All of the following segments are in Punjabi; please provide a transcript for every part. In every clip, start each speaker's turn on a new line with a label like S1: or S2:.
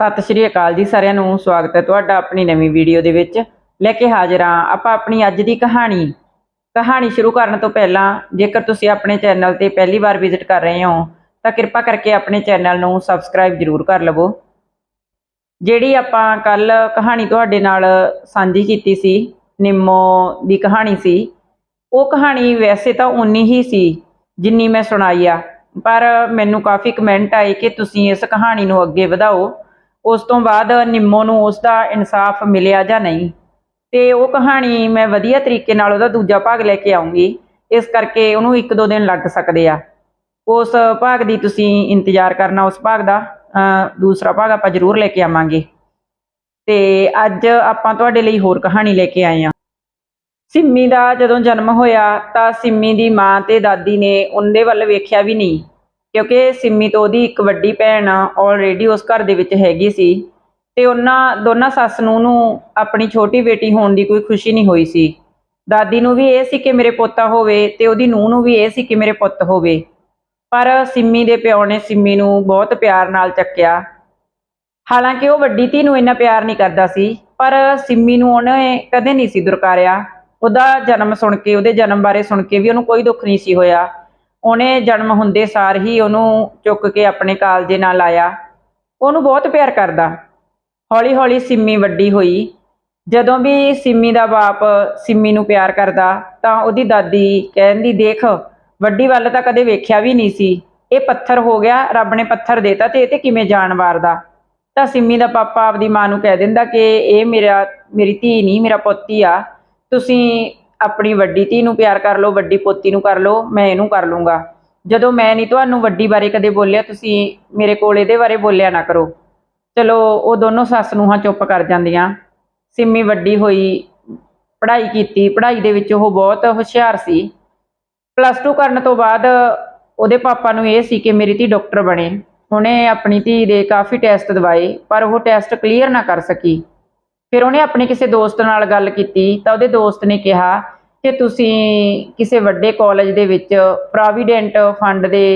S1: ਸਤਿ ਸ਼੍ਰੀ ਅਕਾਲ ਜੀ ਸਾਰਿਆਂ ਨੂੰ, ਸਵਾਗਤ ਹੈ ਤੁਹਾਡਾ ਆਪਣੀ ਨਵੀਂ ਵੀਡੀਓ ਦੇ ਵਿੱਚ। ਲੈ ਕੇ ਹਾਜ਼ਰ ਹਾਂ ਆਪਾਂ ਆਪਣੀ ਅੱਜ ਦੀ ਕਹਾਣੀ। ਕਹਾਣੀ ਸ਼ੁਰੂ ਕਰਨ ਤੋਂ ਪਹਿਲਾਂ, ਜੇਕਰ ਤੁਸੀਂ ਆਪਣੇ ਚੈਨਲ ਤੇ ਪਹਿਲੀ ਵਾਰ ਵਿਜ਼ਿਟ ਕਰ ਰਹੇ ਹੋ, ਤਾਂ ਕਿਰਪਾ ਕਰਕੇ ਆਪਣੇ ਚੈਨਲ ਨੂੰ ਸਬਸਕ੍ਰਾਈਬ ਜ਼ਰੂਰ ਕਰ ਲਵੋ। ਜਿਹੜੀ ਆਪਾਂ ਕੱਲ ਕਹਾਣੀ ਤੁਹਾਡੇ ਨਾਲ ਸਾਂਝੀ ਕੀਤੀ ਸੀ, ਨਿੰਮੋ ਦੀ ਕਹਾਣੀ ਸੀ, ਉਹ ਕਹਾਣੀ ਵੈਸੇ ਤਾਂ ਉਨੀ ਹੀ ਸੀ, ਜਿੰਨੀ ਮੈਂ ਸੁਣਾਈ ਆ। ਪਰ ਮੈਨੂੰ ਕਾਫੀ ਕਮੈਂਟ ਆਏ ਕਿ ਤੁਸੀਂ ਇਸ ਕਹਾਣੀ ਨੂੰ ਅੱਗੇ ਵਧਾਓ। ਉਸ ਤੋਂ ਬਾਅਦ ਨਿੰਮੋ ਨੂੰ ਉਸ ਦਾ ਇਨਸਾਫ ਮਿਲਿਆ ਜਾਂ ਨਹੀਂ। ਤੇ ਉਹ ਕਹਾਣੀ ਮੈਂ ਵਧੀਆ ਤਰੀਕੇ ਨਾਲ ਉਹਦਾ ਦੂਜਾ ਭਾਗ ਲੈ ਕੇ ਆਉਂਗੀ। ਇਸ ਕਰਕੇ ਉਹਨੂੰ ਇੱਕ ਦੋ ਦਿਨ ਲੱਗ ਸਕਦੇ ਆ। ਉਸ ਭਾਗ ਦੀ ਤੁਸੀਂ ਇੰਤਜ਼ਾਰ ਕਰਨਾ ਉਸ ਭਾਗ ਦਾ। ਅਹ ਦੂਸਰਾ ਭਾਗ ਆਪਾਂ ਜ਼ਰੂਰ ਲੈ ਕੇ ਆਵਾਂਗੇ। ਤੇ ਅੱਜ ਆਪਾਂ ਤੁਹਾਡੇ ਲਈ ਹੋਰ ਕਹਾਣੀ ਲੈ ਕੇ ਆਏ ਹਾਂ। ਸਿੰਮੀ ਦਾ ਜਦੋਂ ਜਨਮ ਹੋਇਆ ਤਾਂ ਸਿੰਮੀ ਦੀ ਮਾਂ ਤੇ ਦਾਦੀ ਨੇ ਉਹਦੇ ਵੱਲ ਵੇਖਿਆ ਵੀ ਨਹੀਂ। ਕਿਉਂਕਿ ਸਿੰਮੀ ਤੋਂ ਉਹਦੀ ਇੱਕ ਵੱਡੀ ਭੈਣ ਆਲਰੇਡੀ ਉਸ ਘਰ ਦੇ ਵਿੱਚ ਹੈਗੀ ਸੀ। ਤੇ ਉਹਨਾਂ, ਦੋਨਾਂ ਸੱਸ ਨੂੰ ਨੂੰ ਆਪਣੀ ਛੋਟੀ ਬੇਟੀ ਹੋਣ ਦੀ ਕੋਈ ਖੁਸ਼ੀ ਨਹੀਂ ਹੋਈ ਸੀ। ਦਾਦੀ ਨੂੰ ਵੀ ਇਹ ਸੀ ਕਿ ਮੇਰੇ ਪੋਤਾ ਹੋਵੇ ਤੇ ਉਹਦੀ ਨੂੰਹ ਨੂੰ ਵੀ ਇਹ ਸੀ ਕਿ ਮੇਰੇ ਪੁੱਤ ਹੋਵੇ। ਪਰ ਸਿੰਮੀ ਦੇ ਪਿਓ ਨੇ ਸਿੰਮੀ ਨੂੰ ਬਹੁਤ ਪਿਆਰ ਨਾਲ ਚੱਕਿਆ। ਹਾਲਾਂਕਿ ਉਹ ਵੱਡੀ ਧੀ ਨੂੰ ਇੰਨਾ ਪਿਆਰ ਨਹੀਂ ਕਰਦਾ ਸੀ, ਪਰ ਸਿੰਮੀ ਨੂੰ ਉਹਨੇ ਕਦੇ ਨਹੀਂ ਸੀ ਦੁਰਕਾਰਿਆ। ਉਹਦਾ ਜਨਮ ਸੁਣ ਕੇ, ਉਹਦੇ ਜਨਮ ਬਾਰੇ ਸੁਣ ਕੇ ਵੀ ਉਹਨੂੰ ਕੋਈ ਦੁੱਖ ਨਹੀਂ ਸੀ ਹੋਇਆ। ਉਹਨੇ ਜਨਮ ਹੁੰਦੇ ਸਾਰ ਹੀ ਉਹਨੂੰ ਚੁੱਕ ਕੇ ਆਪਣੇ ਕਾਲਜੇ ਨਾਲ ਲਾਇਆ ਉਹਨੂੰ ਬਹੁਤ ਪਿਆਰ ਕਰਦਾ। ਹੌਲੀ ਹੌਲੀ ਸਿੰਮੀ ਵੱਡੀ ਹੋਈ। ਜਦੋਂ ਵੀ ਸਿੰਮੀ ਦਾ ਬਾਪ ਸਿੰਮੀ ਨੂੰ ਪਿਆਰ ਕਰਦਾ, ਤਾਂ ਉਹਦੀ ਦਾਦੀ ਕਹਿੰਦੀ, ਦੇਖ, ਵੱਡੀ ਵੱਲ ਤਾਂ ਕਦੇ ਵੇਖਿਆ ਵੀ ਨਹੀਂ ਸੀ। ਇਹ ਪੱਥਰ ਹੋ ਗਿਆ, ਰੱਬ ਨੇ ਪੱਥਰ ਦੇਤਾ ਤੇ ਇਹ ਤੇ ਕਿਵੇਂ ਜਾਣ ਵਾਰਦਾ ਤਾਂ ਸਿੰਮੀ ਦਾ ਪਾਪਾ ਆਪਦੀ ਮਾਂ ਨੂੰ ਕਹਿ ਦਿੰਦਾ ਕਿ, ਇਹ ਮੇਰਾ, ਮੇਰੀ ਧੀ ਨਹੀਂ, ਮੇਰਾ ਪੋਤੀ ਆ। ਤੁਸੀਂ ਆਪਣੀ ਵੱਡੀ ਧੀ ਨੂੰ ਪਿਆਰ ਕਰ ਲਓ, ਵੱਡੀ ਪੋਤੀ ਨੂੰ ਕਰ ਲਓ, ਮੈਂ ਇਹਨੂੰ ਕਰ ਲੂੰਗਾ। ਜਦੋਂ ਮੈਂ ਨਹੀਂ ਤੁਹਾਨੂੰ ਵੱਡੀ ਬਾਰੇ ਕਦੇ ਬੋਲਿਆ, ਤੁਸੀਂ ਮੇਰੇ ਕੋਲ ਇਹਦੇ ਬਾਰੇ ਬੋਲਿਆ ਨਾ ਕਰੋ। ਚਲੋ, ਉਹ ਦੋਨੋਂ ਸੱਸ ਨੂੰ ਹਾਂ ਚੁੱਪ ਕਰ ਜਾਂਦੀਆਂ। ਸਿੰਮੀ ਵੱਡੀ ਹੋਈ, ਪੜ੍ਹਾਈ ਕੀਤੀ, ਪੜ੍ਹਾਈ ਦੇ ਵਿੱਚ ਉਹ ਬਹੁਤ ਹੁਸ਼ਿਆਰ ਸੀ। ਪਲੱਸ 2 ਕਰਨ ਤੋਂ ਬਾਅਦ ਉਹਦੇ ਪਾਪਾ ਨੂੰ ਇਹ ਸੀ ਕਿ ਮੇਰੀ ਧੀ ਡਾਕਟਰ ਬਣੇ। ਉਹਨੇ ਆਪਣੀ ਧੀ ਦੇ ਕਾਫੀ ਟੈਸਟ ਦਵਾਏ, ਪਰ ਉਹ ਟੈਸਟ ਕਲੀਅਰ ਨਾ ਕਰ ਸਕੀ। ਫਿਰ ਉਹਨੇ ਆਪਣੇ ਕਿਸੇ ਦੋਸਤ ਨਾਲ ਗੱਲ ਕੀਤੀ ਤਾਂ ਉਹਦੇ ਦੋਸਤ ਨੇ ਕਿਹਾ ਕਿ ਤੁਸੀਂ ਕਿਸੇ ਵੱਡੇ ਕਾਲਜ ਦੇ ਵਿੱਚ ਪ੍ਰੋਵੀਡੈਂਟ ਫੰਡ ਦੇ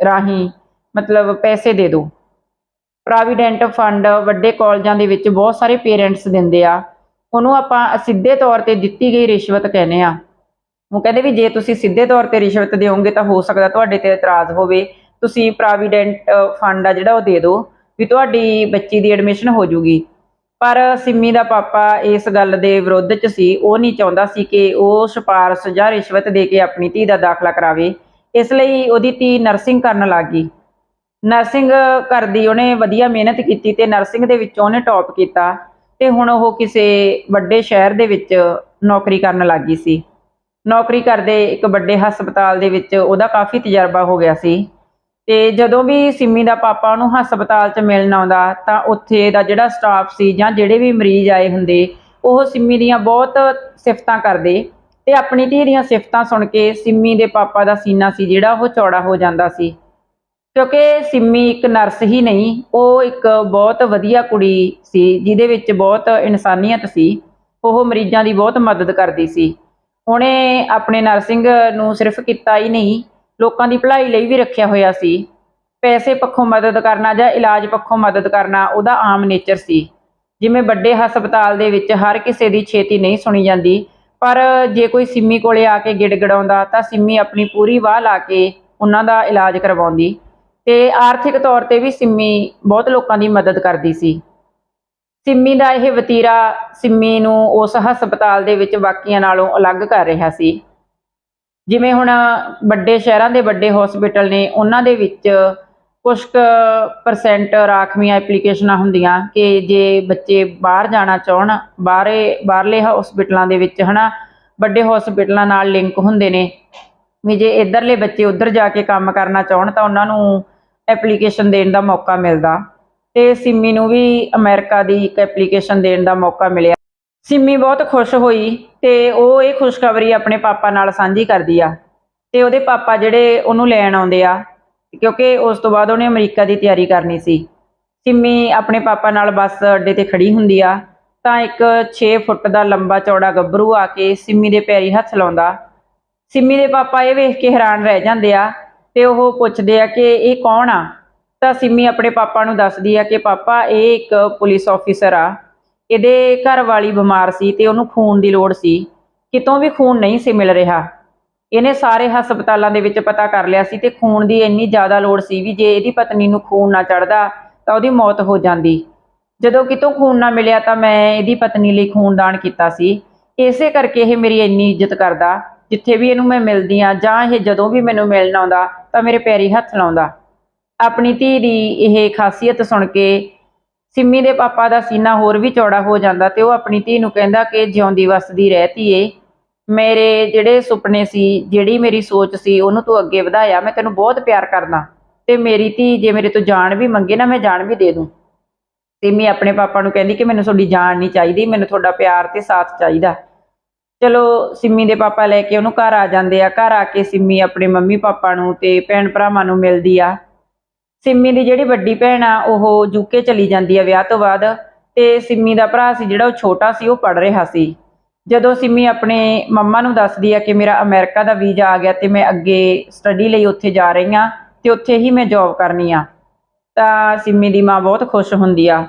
S1: ਰਾਹੀਂ ਮਤਲਬ ਪੈਸੇ ਦੇ ਦਿਓ। ਪ੍ਰੋਵੀਡੈਂਟ ਫੰਡ ਵੱਡੇ ਕਾਲਜਾਂ ਦੇ ਵਿੱਚ ਬਹੁਤ ਸਾਰੇ ਪੇਰੈਂਟਸ ਦਿੰਦੇ ਆ। ਉਹਨੂੰ ਆਪਾਂ ਸਿੱਧੇ ਤੌਰ ਤੇ ਦਿੱਤੀ ਗਈ ਰਿਸ਼ਵਤ ਕਹਿੰਦੇ ਆ। ਉਹ ਕਹਿੰਦੇ ਵੀ ਜੇ ਤੁਸੀਂ ਸਿੱਧੇ ਤੌਰ ਤੇ ਰਿਸ਼ਵਤ ਦਿਓਗੇ ਤਾਂ ਹੋ ਸਕਦਾ ਤੁਹਾਡੇ ਤੇ ਇਤਰਾਜ਼ ਹੋਵੇ। ਤੁਸੀਂ ਪ੍ਰੋਵੀਡੈਂਟ ਫੰਡ ਆ ਜਿਹੜਾ ਉਹ ਦੇ ਦਿਓ ਵੀ ਤੁਹਾਡੀ ਬੱਚੀ ਦੀ ਐਡਮਿਸ਼ਨ ਹੋ ਜੂਗੀ। ਪਰ ਸਿੰਮੀ ਦਾ ਪਾਪਾ ਇਸ ਗੱਲ ਦੇ ਵਿਰੋਧ ਚ ਸੀ। ਉਹ ਨਹੀਂ ਚਾਹੁੰਦਾ ਸੀ ਕਿ ਉਹ ਸਿਫਾਰਸ਼ ਜਾਂ ਰਿਸ਼ਵਤ ਦੇ ਕੇ ਆਪਣੀ ਧੀ ਦਾ ਦਾਖਲਾ ਕਰਾਵੇ। ਇਸ ਲਈ ਉਹਦੀ ਧੀ ਨਰਸਿੰਗ ਕਰਨ ਲੱਗ। ਗਈ ਨਰਸਿੰਗ ਕਰਦੀ ਉਹਨੇ ਵਧੀਆ ਮਿਹਨਤ ਕੀਤੀ ਤੇ ਨਰਸਿੰਗ ਦੇ ਵਿੱਚੋਂ ਉਹਨੇ ਟੌਪ ਕੀਤਾ ਤੇ ਹੁਣ ਉਹ ਕਿਸੇ ਵੱਡੇ ਸ਼ਹਿਰ ਦੇ ਵਿੱਚ ਨੌਕਰੀ ਕਰਨ ਲੱਗ ਗਈ ਸੀ। ਨੌਕਰੀ ਕਰਦੇ ਇੱਕ ਵੱਡੇ ਹਸਪਤਾਲ ਦੇ ਵਿੱਚ ਉਹਦਾ ਕਾਫੀ ਤਜਰਬਾ ਹੋ ਗਿਆ ਸੀ। ਤੇ ਜਦੋਂ ਵੀ ਸਿੰਮੀ ਦਾ ਪਾਪਾ ਉਹਨੂੰ ਹਸਪਤਾਲ 'ਚ ਮਿਲਣ ਆਉਂਦਾ, ਤਾਂ ਉੱਥੇ ਦਾ ਜਿਹੜਾ ਸਟਾਫ ਸੀ ਜਾਂ ਜਿਹੜੇ ਵੀ ਮਰੀਜ਼ ਆਏ ਹੁੰਦੇ, ਉਹ ਸਿੰਮੀ ਦੀਆਂ ਬਹੁਤ ਸਿਫਤਾਂ ਕਰਦੇ ਤੇ ਆਪਣੀ ਧੀ ਦੀਆਂ ਸਿਫਤਾਂ ਸੁਣ ਕੇ ਸਿੰਮੀ ਦੇ ਪਾਪਾ ਦਾ ਸੀਨਾ ਸੀ ਜਿਹੜਾ ਉਹ ਚੌੜਾ ਹੋ ਜਾਂਦਾ ਸੀ। ਕਿਉਂਕਿ ਸਿੰਮੀ ਇੱਕ ਨਰਸ ਹੀ ਨਹੀਂ, ਉਹ ਇੱਕ ਬਹੁਤ ਵਧੀਆ ਕੁੜੀ ਸੀ, ਜਿਹਦੇ ਵਿੱਚ ਬਹੁਤ ਇਨਸਾਨੀਅਤ ਸੀ, ਉਹ ਮਰੀਜ਼ਾਂ ਦੀ ਬਹੁਤ ਮਦਦ ਕਰਦੀ ਸੀ। ਉਹਨੇ ਆਪਣੇ ਨਰਸਿੰਗ ਨੂੰ ਸਿਰਫ ਕੀਤਾ ਹੀ ਨਹੀਂ ਲੋਕਾਂ ਦੀ ਭਲਾਈ ਲਈ ਵੀ ਰੱਖਿਆ ਹੋਇਆ ਸੀ। ਪੈਸੇ ਪੱਖੋਂ ਮਦਦ ਕਰਨਾ ਜਾਂ ਇਲਾਜ ਪੱਖੋਂ ਮਦਦ ਕਰਨਾ ਉਹਦਾ ਆਮ ਨੇਚਰ ਸੀ। ਜਿਵੇਂ ਵੱਡੇ ਹਸਪਤਾਲ ਦੇ ਵਿੱਚ ਹਰ ਕਿਸੇ ਦੀ ਛੇਤੀ ਨਹੀਂ ਸੁਣੀ ਜਾਂਦੀ, ਪਰ ਜੇ ਕੋਈ ਸਿੰਮੀ ਕੋਲੇ ਆ ਕੇ ਗਿੜਗੜਾਉਂਦਾ ਤਾਂ ਸਿੰਮੀ ਆਪਣੀ ਪੂਰੀ ਵਾਹ ਲਾ ਕੇ ਉਹਨਾਂ ਦਾ ਇਲਾਜ ਕਰਵਾਉਂਦੀ ਤੇ ਆਰਥਿਕ ਤੌਰ ਤੇ ਵੀ ਸਿੰਮੀ ਬਹੁਤ ਲੋਕਾਂ ਦੀ ਮਦਦ ਕਰਦੀ ਸੀ। ਸਿੰਮੀ ਦਾ ਇਹ ਵਤੀਰਾ ਸਿੰਮੀ ਨੂੰ ਉਸ ਹਸਪਤਾਲ ਦੇ ਵਿੱਚ ਬਾਕੀਆਂ ਨਾਲੋਂ ਅਲੱਗ ਕਰ ਰਿਹਾ ਸੀ। ਜਿਵੇਂ ਹੁਣ ਵੱਡੇ ਸ਼ਹਿਰਾਂ ਦੇ ਵੱਡੇ ਹਸਪੀਟਲ ਨੇ, ਉਹਨਾਂ ਦੇ ਵਿੱਚ ਕੁਝ ਕੁ ਪਰਸੈਂਟ ਰਾਖਵੀਆਂ ਐਪਲੀਕੇਸ਼ਨਾਂ ਹੁੰਦੀਆਂ ਕਿ ਜੇ ਬੱਚੇ ਬਾਹਰ ਜਾਣਾ ਚਾਹਣ, ਬਾਹਰੇ, ਬਾਹਰਲੇ ਹਸਪੀਟਲਾਂ ਦੇ ਵਿੱਚ ਹਨਾ, ਵੱਡੇ ਹਸਪੀਟਲਾਂ ਨਾਲ ਲਿੰਕ ਹੁੰਦੇ ਨੇ। ਵੀ ਜੇ ਇਧਰਲੇ ਬੱਚੇ ਉਧਰ ਜਾ ਕੇ ਕੰਮ ਕਰਨਾ ਚਾਹਣ ਤਾਂ ਉਹਨਾਂ ਨੂੰ ਐਪਲੀਕੇਸ਼ਨ ਦੇਣ ਦਾ ਮੌਕਾ ਮਿਲਦਾ। ਤੇ ਸਿੰਮੀ ਨੂੰ ਵੀ ਅਮਰੀਕਾ ਦੀ ਇੱਕ ਐਪਲੀਕੇਸ਼ਨ ਦੇਣ ਦਾ ਮੌਕਾ ਮਿਲਿਆ। ਸਿੰਮੀ ਬਹੁਤ ਖੁਸ਼ ਹੋਈ ਤੇ ਉਹ ਇਹ ਖੁਸ਼ਖਬਰੀ ਆਪਣੇ ਪਾਪਾ ਨਾਲ ਸਾਂਝੀ ਕਰਦੀ ਆ। ਤੇ ਉਹਦੇ ਪਾਪਾ ਜਿਹੜੇ ਉਹਨੂੰ ਲੈਣ ਆਉਂਦੇ ਆ, ਕਿਉਂਕਿ ਉਸ ਤੋਂ ਬਾਅਦ ਉਹਨੇ ਅਮਰੀਕਾ ਦੀ ਤਿਆਰੀ ਕਰਨੀ ਸੀ। ਸਿੰਮੀ ਆਪਣੇ ਪਾਪਾ ਨਾਲ ਬੱਸ ਅੱਡੇ ਤੇ ਖੜੀ ਹੁੰਦੀ ਆ, ਤਾਂ ਇੱਕ 6 ਫੁੱਟ ਦਾ ਲੰਬਾ ਚੌੜਾ ਗੱਭਰੂ ਆ ਕੇ ਸਿੰਮੀ ਦੇ ਪੈਰੀ ਹੱਥ ਲਾਉਂਦਾ। ਸਿੰਮੀ ਦੇ ਪਾਪਾ ਇਹ ਵੇਖ ਕੇ ਹੈਰਾਨ ਰਹਿ ਜਾਂਦੇ ਆ ਤੇ ਉਹ ਪੁੱਛਦੇ ਆ ਕਿ ਇਹ ਕੌਣ ਆ? ਤਾਂ ਸਿੰਮੀ ਆਪਣੇ ਪਾਪਾ ਨੂੰ ਦੱਸਦੀ ਆ ਕਿ ਪਾਪਾ, ਇਹ ਇੱਕ ਪੁਲਿਸ ਆਫੀਸਰ ਆ। ਇਹਦੇ ਘਰ ਵਾਲੀ ਬਿਮਾਰ ਸੀ ਤੇ ਉਹਨੂੰ ਖੂਨ ਦੀ ਲੋੜ ਸੀ। ਕਿਤੋਂ ਵੀ ਖੂਨ ਨਹੀਂ ਸੀ ਮਿਲ ਰਿਹਾ। ਇਹਨੇ ਸਾਰੇ ਹਸਪਤਾਲਾਂ ਦੇ ਵਿੱਚ ਪਤਾ ਕਰ ਲਿਆ ਸੀ ਤੇ ਖੂਨ ਦੀ ਇੰਨੀ ਜ਼ਿਆਦਾ ਲੋੜ ਸੀ ਵੀ ਜੇ ਇਹਦੀ ਪਤਨੀ ਨੂੰ ਖੂਨ ਨਾ ਚੜਦਾ ਤਾਂ ਉਹਦੀ ਮੌਤ ਹੋ ਜਾਂਦੀ। ਜਦੋਂ ਕਿਤੋਂ ਖੂਨ ਨਾ ਮਿਲਿਆ ਤਾਂ ਮੈਂ ਇਹਦੀ ਪਤਨੀ ਲਈ ਖੂਨਦਾਨ ਕੀਤਾ ਸੀ। ਇਸੇ ਕਰਕੇ ਇਹ ਮੇਰੀ ਇੰਨੀ ਇੱਜ਼ਤ ਕਰਦਾ, ਜਿੱਥੇ ਵੀ ਇਹਨੂੰ ਮੈਂ ਮਿਲਦੀ ਆ ਜਾਂ ਇਹ ਜਦੋਂ ਵੀ ਮੈਨੂੰ ਮਿਲਣ ਆਉਂਦਾ ਤਾਂ ਮੇਰੇ ਪੈਰੀ ਹੱਥ ਲਾਉਂਦਾ। ਆਪਣੀ ਧੀ ਦੀ ਇਹ ਖਾਸੀਅਤ ਸੁਣ ਕੇ ਸਿੰਮੀ ਦੇ ਪਾਪਾ ਦਾ ਸੀਨਾ ਹੋਰ ਵੀ ਚੌੜਾ ਹੋ ਜਾਂਦਾ ਤੇ ਉਹ ਆਪਣੀ ਧੀ ਨੂੰ ਕਹਿੰਦਾ ਕਿ ਜਿਉਂਦੀ ਵਸਦੀ ਰਹਤੀ ਏ ਮੇਰੇ ਜਿਹੜੇ ਸੁਪਨੇ ਸੀ, ਜਿਹੜੀ ਮੇਰੀ ਸੋਚ ਸੀ, ਉਹਨੂੰ ਤੂੰ ਅੱਗੇ ਵਧਾਇਆ, ਮੈਂ ਤੈਨੂੰ ਬਹੁਤ ਪਿਆਰ ਕਰਦਾ। ਤੇ ਮੇਰੀ ਧੀ ਜੇ ਮੇਰੇ ਤੋਂ ਜਾਨ ਵੀ ਮੰਗੇ ਨਾ, ਮੈਂ ਜਾਨ ਵੀ ਦੇ ਦੂੰ। ਸਿੰਮੀ ਆਪਣੇ ਪਾਪਾ ਨੂੰ ਕਹਿੰਦੀ ਕਿ ਮੈਨੂੰ ਤੁਹਾਡੀ ਜਾਨ ਨਹੀਂ ਚਾਹੀਦੀ, ਮੈਨੂੰ ਤੁਹਾਡਾ ਪਿਆਰ ਤੇ ਸਾਥ ਚਾਹੀਦਾ। ਚਲੋ, ਸਿੰਮੀ ਦੇ ਪਾਪਾ ਲੈ ਕੇ ਉਹਨੂੰ ਘਰ ਆ ਜਾਂਦੇ ਆ। ਘਰ ਆ ਕੇ ਸਿੰਮੀ ਆਪਣੇ ਮੰਮੀ ਪਾਪਾ ਨੂੰ ਤੇ ਭੈਣ ਭਰਾਵਾਂ ਨੂੰ ਮਿਲਦੀ ਆ। ਸਿੰਮੀ ਦੀ ਜਿਹੜੀ ਵੱਡੀ ਭੈਣ ਆ, ਉਹ ਯੂਕੇ ਚਲੀ ਜਾਂਦੀ ਆ ਵਿਆਹ ਤੋਂ ਬਾਅਦ ਤੇ ਸਿੰਮੀ ਦਾ ਭਰਾ ਸੀ ਜਿਹੜਾ ਉਹ ਛੋਟਾ ਸੀ, ਉਹ ਪੜ ਰਿਹਾ ਸੀ। ਜਦੋਂ ਸਿੰਮੀ ਆਪਣੇ ਮੰਮਾ ਨੂੰ ਦੱਸਦੀ ਆ ਕਿ ਮੇਰਾ ਅਮਰੀਕਾ ਦਾ ਵੀਜ਼ਾ ਆ ਗਿਆ ਤੇ ਮੈਂ ਅੱਗੇ ਸਟੱਡੀ ਲਈ ਉੱਥੇ ਜਾ ਰਹੀ ਆ ਤੇ ਉੱਥੇ ਹੀ ਮੈਂ ਜੌਬ ਕਰਨੀ ਆ, ਤਾਂ ਸਿੰਮੀ ਦੀ ਮਾਂ ਬਹੁਤ ਖੁਸ਼ ਹੁੰਦੀ ਆ।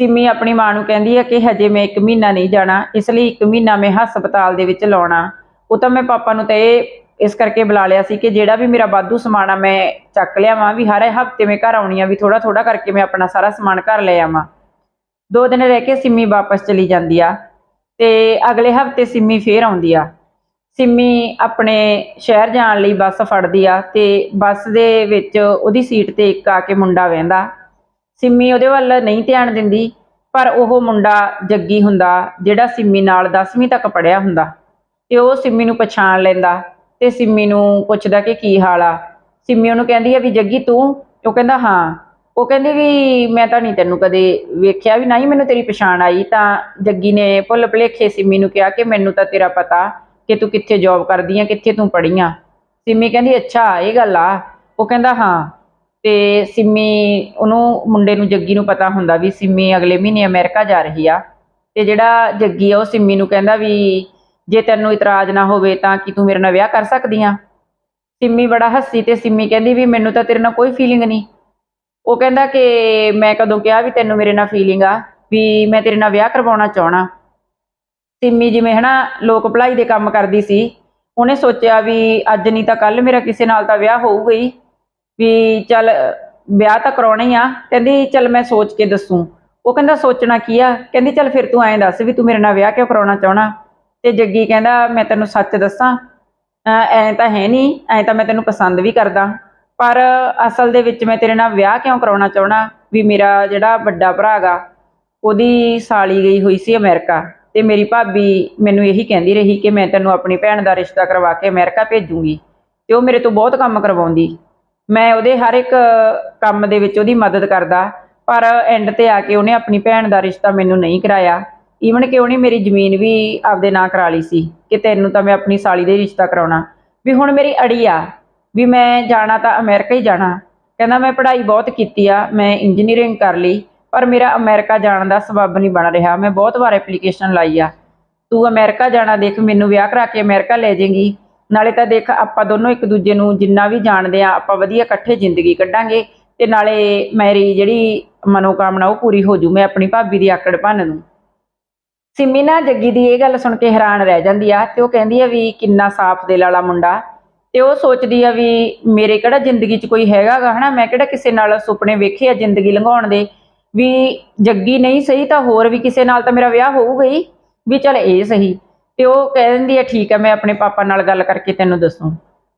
S1: ਸਿੰਮੀ ਆਪਣੀ ਮਾਂ ਨੂੰ ਕਹਿੰਦੀ ਆ ਕਿ ਹਜੇ ਮੈਂ 1 ਮਹੀਨਾ ਨਹੀਂ ਜਾਣਾ, ਇਸ ਲਈ 1 ਮਹੀਨਾ ਮੈਂ ਹਸਪਤਾਲ ਦੇ ਵਿੱਚ ਲਾਉਣਾ। ਉਹ ਤਾਂ ਮੈਂ ਪਾਪਾ ਨੂੰ ਤਾਂ ਇਹ ਇਸ ਕਰਕੇ ਬੁਲਾ ਲਿਆ ਸੀ ਕਿ ਜਿਹੜਾ ਵੀ ਮੇਰਾ ਵਾਧੂ ਸਮਾਨ ਆ ਮੈਂ ਚੱਕ ਲਿਆਵਾਂ, ਵੀ ਹਰ ਹਫ਼ਤੇ ਮੈਂ ਘਰ ਆਉਣੀ ਆ, ਵੀ ਥੋੜਾ ਥੋੜਾ ਕਰਕੇ ਮੈਂ ਆਪਣਾ ਸਾਰਾ ਸਮਾਨ ਘਰ ਲੈ ਆਵਾਂ। ਦੋ ਦਿਨ ਰਹਿ ਕੇ ਸਿੰਮੀ ਵਾਪਸ ਚਲੀ ਜਾਂਦੀ ਆ ਤੇ ਅਗਲੇ ਹਫ਼ਤੇ ਸਿੰਮੀ ਫੇਰ ਆਉਂਦੀ ਆ। ਸਿੰਮੀ ਆਪਣੇ ਸ਼ਹਿਰ ਜਾਣ ਲਈ ਬੱਸ ਫੜਦੀ ਆ ਤੇ ਬੱਸ ਦੇ ਵਿੱਚ ਉਹਦੀ ਸੀਟ ਤੇ ਇੱਕ ਆ ਕੇ ਮੁੰਡਾ ਵਹਿੰਦਾ। ਸਿੰਮੀ ਉਹਦੇ ਵੱਲ ਨਹੀਂ ਧਿਆਨ ਦਿੰਦੀ, ਪਰ ਉਹ ਮੁੰਡਾ ਜੱਗੀ ਹੁੰਦਾ, ਜਿਹੜਾ ਸਿੰਮੀ ਨਾਲ 10ਵੀਂ ਤੱਕ ਪੜਿਆ ਹੁੰਦਾ। ਤੇ ਉਹ ਸਿੰਮੀ ਨੂੰ ਪਛਾਣ ਲੈਂਦਾ। ਤੇ ਸਿੰਮੀ ਨੂੰ ਪੁੱਛਦਾ ਕਿ ਕੀ ਹਾਲ ਆ? ਸਿੰਮੀ ਉਹਨੂੰ ਕਹਿੰਦੀ ਆ ਵੀ ਜੱਗੀ ਤੂੰ? ਉਹ ਕਹਿੰਦਾ, ਹਾਂ। ਉਹ ਕਹਿੰਦੀ ਵੀ ਮੈਂ ਤਾਂ ਨਹੀਂ ਤੈਨੂੰ ਕਦੇ ਵੇਖਿਆ ਵੀ ਨਹੀਂ ਮੈਨੂੰ ਤੇਰੀ ਪਛਾਣ ਆਈ। ਤਾਂ ਜੱਗੀ ਨੇ ਭੁੱਲ ਭੁਲੇਖੇ ਸਿੰਮੀ ਨੂੰ ਕਿਹਾ ਕਿ ਮੈਨੂੰ ਤਾਂ ਤੇਰਾ ਪਤਾ ਕਿ ਤੂੰ ਕਿੱਥੇ ਜੌਬ ਕਰਦੀ ਆ, ਕਿੱਥੇ ਤੂੰ ਪੜ੍ਹੀ ਆ। ਸਿੰਮੀ ਕਹਿੰਦੀ, ਅੱਛਾ, ਇਹ ਗੱਲ ਆ। ਉਹ ਕਹਿੰਦਾ, ਹਾਂ। ਤੇ ਸਿੰਮੀ, ਉਹਨੂੰ ਮੁੰਡੇ ਨੂੰ ਜੱਗੀ ਨੂੰ ਪਤਾ ਹੁੰਦਾ ਵੀ ਸਿੰਮੀ ਅਗਲੇ ਮਹੀਨੇ ਅਮਰੀਕਾ ਜਾ ਰਹੀ ਆ। ਤੇ ਜਿਹੜਾ ਜੱਗੀ ਆ, ਉਹ ਸਿੰਮੀ ਨੂੰ ਕਹਿੰਦਾ ਵੀ ਜੇ ਤੈਨੂੰ ਇਤਰਾਜ਼ ਨਾ ਹੋਵੇ ਤਾਂ ਕੀ ਤੂੰ ਮੇਰੇ ਨਾਲ ਵਿਆਹ ਕਰ ਸਕਦੀ ਆ ਸਿੰਮੀ ਬੜਾ ਹੱਸੀ ਤੇ ਸਿੰਮੀ ਕਹਿੰਦੀ ਵੀ ਮੈਨੂੰ ਤਾਂ ਤੇਰੇ ਨਾਲ ਕੋਈ ਫੀਲਿੰਗ ਨਹੀਂ। ਉਹ ਕਹਿੰਦਾ ਕਿ ਮੈਂ ਕਦੋਂ ਕਿਹਾ ਵੀ ਤੈਨੂੰ ਮੇਰੇ ਨਾਲ ਫੀਲਿੰਗ ਆ, ਵੀ ਮੈਂ ਤੇਰੇ ਨਾਲ ਵਿਆਹ ਕਰਵਾਉਣਾ ਚਾਹਣਾ ਸਿੰਮੀ ਜਿਵੇਂ ਹਨਾ ਲੋਕ ਭਲਾਈ ਦੇ ਕੰਮ ਕਰਦੀ ਸੀ, ਉਹਨੇ ਸੋਚਿਆ ਵੀ ਅੱਜ ਨਹੀਂ ਤਾਂ ਕੱਲ ਮੇਰਾ ਕਿਸੇ ਨਾਲ ਤਾਂ ਵਿਆਹ ਹੋਊਗਾ ਹੀ, ਵੀ ਚੱਲ ਵਿਆਹ ਤਾਂ ਕਰਾਉਣਾ ਹੀ ਆ। ਕਹਿੰਦੀ ਚੱਲ ਮੈਂ ਸੋਚ ਕੇ ਦੱਸੂ। ਉਹ ਕਹਿੰਦਾ ਸੋਚਣਾ ਕੀ ਆ? ਕਹਿੰਦੀ ਚੱਲ ਫਿਰ ਤੂੰ ਐਂ ਦੱਸ ਵੀ ਤੂੰ ਮੇਰੇ ਨਾਲ ਵਿਆਹ ਕਿਉਂ ਕਰਾਉਣਾ ਚਾਹਣਾ ਤੇ ਜੱਗੀ ਕਹਿੰਦਾ, ਮੈਂ ਤੈਨੂੰ ਸੱਚ ਦੱਸਾਂ, ਅਹ ਤਾਂ ਹੈ ਨਹੀਂ ਐਂ ਤਾਂ ਮੈਂ ਤੈਨੂੰ ਪਸੰਦ ਵੀ ਕਰਦਾ। ਪਰ ਅਸਲ ਦੇ ਵਿੱਚ ਮੈਂ ਤੇਰੇ ਨਾਲ ਵਿਆਹ ਕਿਉਂ ਕਰਾਉਣਾ ਚਾਹਣਾ ਵੀ ਮੇਰਾ ਜਿਹੜਾ ਵੱਡਾ ਭਰਾ ਗਾ, ਉਹਦੀ ਸਾਲੀ ਗਈ ਹੋਈ ਸੀ ਅਮਰੀਕਾ ਤੇ ਮੇਰੀ ਭਾਬੀ ਮੈਨੂੰ ਇਹੀ ਕਹਿੰਦੀ ਰਹੀ ਕਿ ਮੈਂ ਤੈਨੂੰ ਆਪਣੀ ਭੈਣ ਦਾ ਰਿਸ਼ਤਾ ਕਰਵਾ ਕੇ ਅਮਰੀਕਾ ਭੇਜੂੰਗੀ ਤੇ ਉਹ ਮੇਰੇ ਤੋਂ ਬਹੁਤ ਕੰਮ ਕਰਵਾਉਂਦੀ। ਮੈਂ ਉਹਦੇ ਹਰ ਇੱਕ ਕੰਮ ਦੇ ਵਿੱਚ ਉਹਦੀ ਮਦਦ ਕਰਦਾ, ਪਰ ਐਂਡ ਤੇ ਆ ਕੇ ਉਹਨੇ ਆਪਣੀ ਭੈਣ ਦਾ ਰਿਸ਼ਤਾ ਮੈਨੂੰ ਨਹੀਂ ਕਰਾਇਆ। ਈਵਨ ਕਿ ਉਹਨੇ ਮੇਰੀ ਜ਼ਮੀਨ ਵੀ ਆਪਦੇ ਨਾਂ ਕਰਾ ਲਈ ਸੀ ਕਿ ਤੈਨੂੰ ਤਾਂ ਮੈਂ ਆਪਣੀ ਸਾਲੀ ਦੇ ਰਿਸ਼ਤਾ ਕਰਾਉਣਾ। ਵੀ ਹੁਣ ਮੇਰੀ ਅੜੀ ਆ, ਵੀ ਮੈਂ ਜਾਣਾ ਤਾਂ ਅਮਰੀਕਾ ਹੀ ਜਾਣਾ। ਕਹਿੰਦਾ ਮੈਂ ਪੜ੍ਹਾਈ ਬਹੁਤ ਕੀਤੀ ਆ, ਮੈਂ ਇੰਜੀਨੀਅਰਿੰਗ ਕਰ ਲਈ, ਪਰ ਮੇਰਾ ਅਮਰੀਕਾ ਜਾਣ ਦਾ ਸਬਬ ਨਹੀਂ ਬਣ ਰਿਹਾ। ਮੈਂ ਬਹੁਤ ਵਾਰ ਐਪਲੀਕੇਸ਼ਨ ਲਾਈ ਆ। ਤੂੰ ਅਮਰੀਕਾ ਜਾਣਾ ਦੇਖ, ਮੈਨੂੰ ਵਿਆਹ ਕਰਾ ਕੇ ਅਮਰੀਕਾ ਲੈ ਜਾਏਂਗੀ। ਨਾਲੇ ਤਾਂ ਦੇਖ, ਆਪਾਂ ਦੋਨੋਂ ਇੱਕ ਦੂਜੇ ਨੂੰ ਜਿੰਨਾ ਵੀ ਜਾਣਦੇ ਆ, ਆਪਾਂ ਵਧੀਆ ਇਕੱਠੇ ਜ਼ਿੰਦਗੀ ਕੱਢਾਂਗੇ। ਤੇ ਨਾਲੇ ਮੇਰੀ ਜਿਹੜੀ ਮਨੋਕਾਮਨਾ, ਉਹ ਪੂਰੀ ਹੋ ਜੂ, ਮੈਂ ਆਪਣੀ ਭਾਬੀ ਦੀ ਆਕੜ ਭੰਨ ਨੂੰ ਸਿੰਮੀ ਨਾ ਜੱਗੀ ਦੀ ਇਹ ਗੱਲ ਸੁਣ ਕੇ ਹੈਰਾਨ ਰਹਿ ਜਾਂਦੀ ਆ ਤੇ ਉਹ ਕਹਿੰਦੀ ਆ ਵੀ ਕਿੰਨਾ ਸਾਫ਼ ਦਿਲ ਵਾਲਾ ਮੁੰਡਾ। ਤੇ ਉਹ ਸੋਚਦੀ ਆ ਵੀ ਮੇਰੇ ਕਿਹੜਾ ਜ਼ਿੰਦਗੀ 'ਚ ਕੋਈ ਹੈਗਾਗਾ, ਹਨਾ? ਮੈਂ ਕਿਹੜਾ ਕਿਸੇ ਨਾਲ ਸੁਪਨੇ ਵੇਖੇ ਆ ਜ਼ਿੰਦਗੀ ਲੰਘਾਉਣ ਦੇ? ਵੀ ਜੱਗੀ ਨਹੀਂ ਸਹੀ ਤਾਂ ਹੋਰ ਵੀ ਕਿਸੇ ਨਾਲ ਤਾਂ ਮੇਰਾ ਵਿਆਹ ਹੋਊਗਾ ਹੀ। ਵੀ ਚਲ ਇਹ ਸਹੀ। ਤੇ ਉਹ ਕਹਿ ਦਿੰਦੀ ਆ, ਠੀਕ ਆ, ਮੈਂ ਆਪਣੇ ਪਾਪਾ ਨਾਲ ਗੱਲ ਕਰਕੇ ਤੈਨੂੰ ਦੱਸੂ।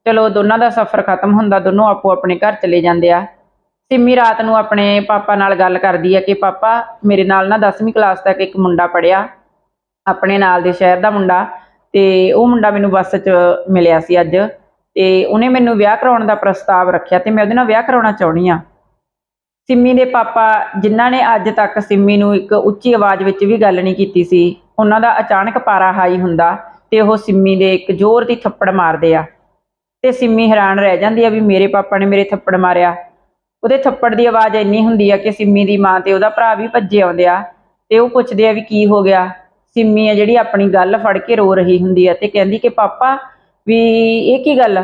S1: ਚਲੋ, ਦੋਨਾਂ ਦਾ ਸਫ਼ਰ ਖਤਮ ਹੁੰਦਾ, ਦੋਨੋਂ ਆਪੋ ਆਪਣੇ ਘਰ ਚਲੇ ਜਾਂਦੇ ਆ। ਸਿੰਮੀ ਰਾਤ ਨੂੰ ਆਪਣੇ ਪਾਪਾ ਨਾਲ ਗੱਲ ਕਰਦੀ ਆ ਕਿ, ਪਾਪਾ, ਮੇਰੇ ਨਾਲ ਨਾ 10ਵੀਂ ਕਲਾਸ ਤੱਕ ਇੱਕ ਮੁੰਡਾ ਪੜਿਆ ਆਪਣੇ ਨਾਲ ਦੇ ਸ਼ਹਿਰ ਦਾ ਮੁੰਡਾ ਤੇ ਉਹ ਮੁੰਡਾ ਮੈਨੂੰ ਬੱਸ 'ਚ ਮਿਲਿਆ ਸੀ ਅੱਜ ਤੇ ਉਹਨੇ ਮੈਨੂੰ ਵਿਆਹ ਕਰਾਉਣ ਦਾ ਪ੍ਰਸਤਾਵ ਰੱਖਿਆ ਤੇ ਮੈਂ ਉਹਦੇ ਨਾਲ ਵਿਆਹ ਕਰਾਉਣਾ ਚਾਹੁੰਦੀ ਆ ਸਿੰਮੀ ਦੇ ਪਾਪਾ ਜਿਨ੍ਹਾਂ ਨੇ ਅੱਜ ਤੱਕ ਸਿੰਮੀ ਨੂੰ ਇੱਕ ਉੱਚੀ ਆਵਾਜ਼ ਵਿੱਚ ਵੀ ਗੱਲ ਨਹੀਂ ਕੀਤੀ ਸੀ, ਉਹਨਾਂ ਦਾ ਅਚਾਨਕ ਪਾਰਾ ਹਾਈ ਹੁੰਦਾ ਤੇ ਉਹ ਸਿੰਮੀ ਦੇ ਇੱਕ ਜ਼ੋਰ ਦੀ ਥੱਪੜ ਮਾਰਦੇ ਆ। ਤੇ ਸਿੰਮੀ ਹੈਰਾਨ ਰਹਿ ਜਾਂਦੀ ਆ ਵੀ ਮੇਰੇ ਪਾਪਾ ਨੇ ਮੇਰੇ ਥੱਪੜ ਮਾਰਿਆ। ਉਹਦੇ ਥੱਪੜ ਦੀ ਆਵਾਜ਼ ਇੰਨੀ ਹੁੰਦੀ ਆ ਕਿ ਸਿੰਮੀ ਦੀ ਮਾਂ ਤੇ ਉਹਦਾ ਭਰਾ ਵੀ ਭੱਜੇ ਆਉਂਦੇ ਆ ਤੇ ਉਹ ਪੁੱਛਦੇ ਆ ਵੀ ਕੀ ਹੋ ਗਿਆ। ਸਿੰਮੀ ਆ ਜਿਹੜੀ ਆਪਣੀ ਗੱਲ ਫੜ ਕੇ ਰੋ ਰਹੀ ਹੁੰਦੀ ਆ ਤੇ ਕਹਿੰਦੀ ਕਿ ਪਾਪਾ ਵੀ ਇਹ ਕੀ ਗੱਲ?